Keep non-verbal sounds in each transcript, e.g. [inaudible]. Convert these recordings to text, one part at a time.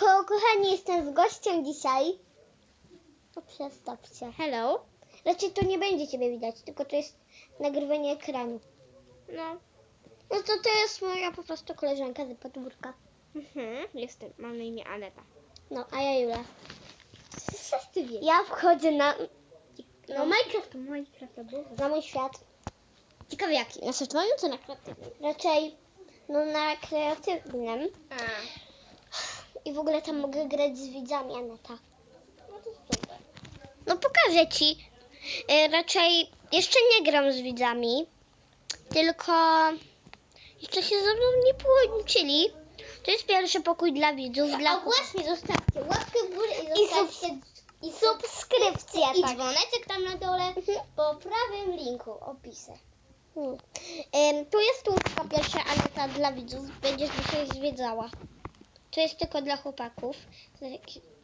ko kochani, jestem z gościem dzisiaj. To przestawcie. Hello. Raczej to nie będzie ciebie widać, tylko to jest nagrywanie ekranu. No. No to to jest moja po prostu koleżanka z podwórka. Mhm. Jestem. Mam na imię Aneta. No, a ja Jula. Coś ty wiesz? Ja wchodzę na, No Minecraft to Minecraft to było. na mój świat. Ciekawe jaki. Na software'u czy na kreatywnym? Raczej no na kreatywnym. A. I w ogóle tam mogę grać z widzami, Aneta. No to super. No pokażę ci. E, raczej jeszcze nie gram z widzami, tylko jeszcze się ze mną nie połączyli. To jest pierwszy pokój dla widzów. Dla A właśnie, zostawcie łapkę w górę i I zostawcie i subskrypcja. i tak. dzwoneczek tam na dole Mhm. po prawym linku opisie. Mm. Em, tu jest łódka pierwsza Aneta dla widzów. Będziesz dzisiaj zwiedzała. To jest tylko dla chłopaków.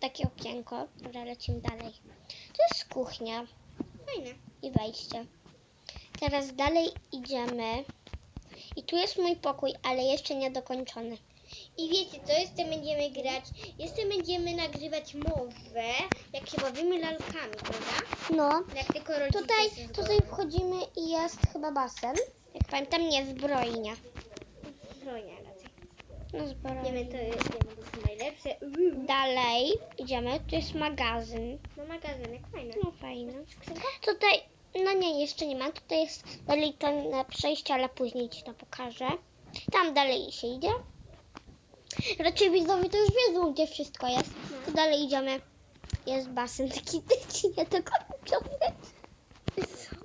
Takie, okienko. Dobra, lecimy dalej. To jest kuchnia Fajne. i wejście. Teraz dalej idziemy. I tu jest mój pokój, ale jeszcze nie dokończony. I wiecie co, jeszcze będziemy grać, jeszcze będziemy nagrywać mowę, jak się bawimy lalkami, prawda? No, Jak tylko rodzice tutaj, tutaj wchodzimy i jest chyba basen. Jak pamiętam, nie zbrojnia. No Nie zbrojnia. wiem, to jest, nie wiem, to jest najlepsze. Dalej idziemy, tu jest magazyn. No magazynek, fajne. No fajne. Tutaj, no nie, jeszcze nie ma. Tutaj jest dalej to na przejście, ale później ci to pokażę. Tam dalej się idzie. Raczej widzowie to już wiedzą, gdzie wszystko jest. Tu dalej idziemy. Jest basen taki [laughs] taki niedokończony. Co?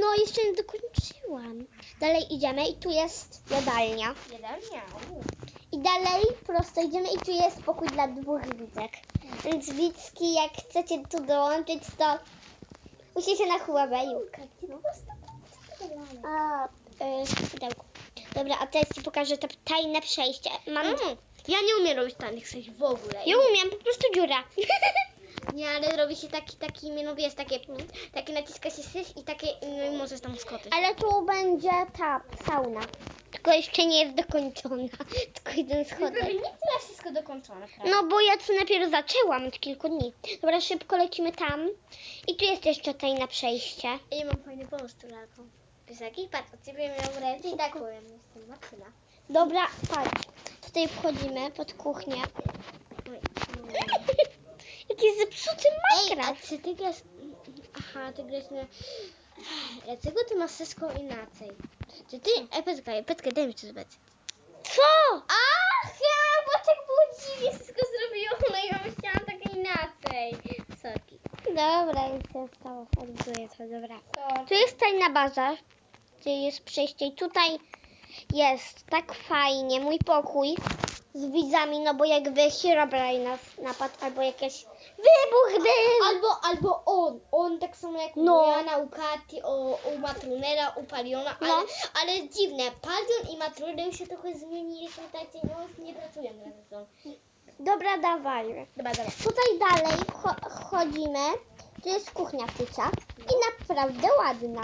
No, jeszcze nie dokończyłam. Dalej idziemy i tu jest jadalnia. Jadalnia. u. I dalej prosto idziemy i tu jest pokój dla dwóch widzek. Więc widzki, jak chcecie tu dołączyć, to musicie na Huawei'u. A, y, w pudełku. Dobra, a teraz ci pokażę to tajne przejście. Mam... Mm. Ja nie umiem robić tajnych przejść w ogóle. Ja umiem, po prostu dziura. [laughs] Nie, ale robi się taki, taki, no wiesz, takie, takie naciska się syf i takie, no i możesz tam skoczyć. Ale tu będzie ta sauna. Tylko jeszcze nie jest dokończona. [laughs] Tylko jeden schodek. nie tyle wszystko dokończone, prawda? No bo ja tu najpierw zaczęłam od kilku dni. Dobra, szybko lecimy tam. I tu jest jeszcze tajne przejście. Ja mam fajny pomysł tą lalką. Jaki? Patrz, od ciebie miał ręce i tak powiem, jestem Martyna. Dobra, patrz. Tutaj wchodzimy pod kuchnię. Oj, Jaki zepsuty Ej, a Minecraft. czy ty grasz... Aha, ty grasz na... Dlaczego ty masz wszystko inaczej? Czy ty... Ej, poczekaj, poczekaj, daj mi coś zobaczyć. Co? Aha, bo tak było dziwnie wszystko zrobione i ja myślałam tak inaczej. Sorki. Dobra, już się stało. Odbuduję to, dobra. Tu jest tajna baza, gdzie jest przejście i tutaj jest tak fajnie mój pokój z widzami, no bo jakby Herobrine nas napadł albo jakieś wybuch był. Albo, albo on, on tak samo jak No. no. Jana, u Kati, o, u Matrunera, u Paliona, ale, No. ale dziwne, Palion i Matruner już się trochę zmienili, pamiętajcie, no już nie pracują razem ze sobą. Dobra, dawaj. Dobra, dobra. Tutaj dalej wchodzimy. Tu jest kuchnia ptycia i naprawdę ładna.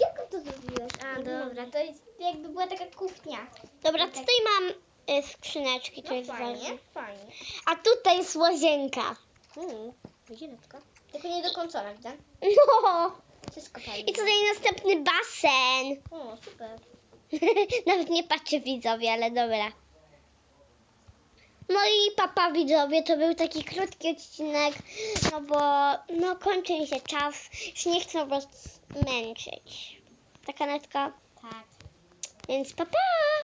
Jak to zrobiłeś? A, dobra, to jest jakby była taka kuchnia. Dobra, tutaj mam y, skrzyneczki, to No jest ważne. fajnie, fajnie. A tutaj jest łazienka. Mm, łazieneczka. Tylko nie dokończona, widzę. No. Wszystko fajnie. I tutaj następny basen. O, super. [laughs] Nawet nie patrzę widzowie, ale dobra. No i papa widzowie, to był taki krótki odcinek, no bo no kończy mi się czas, już nie chcę was męczyć. Taka netka, Tak. więc papa!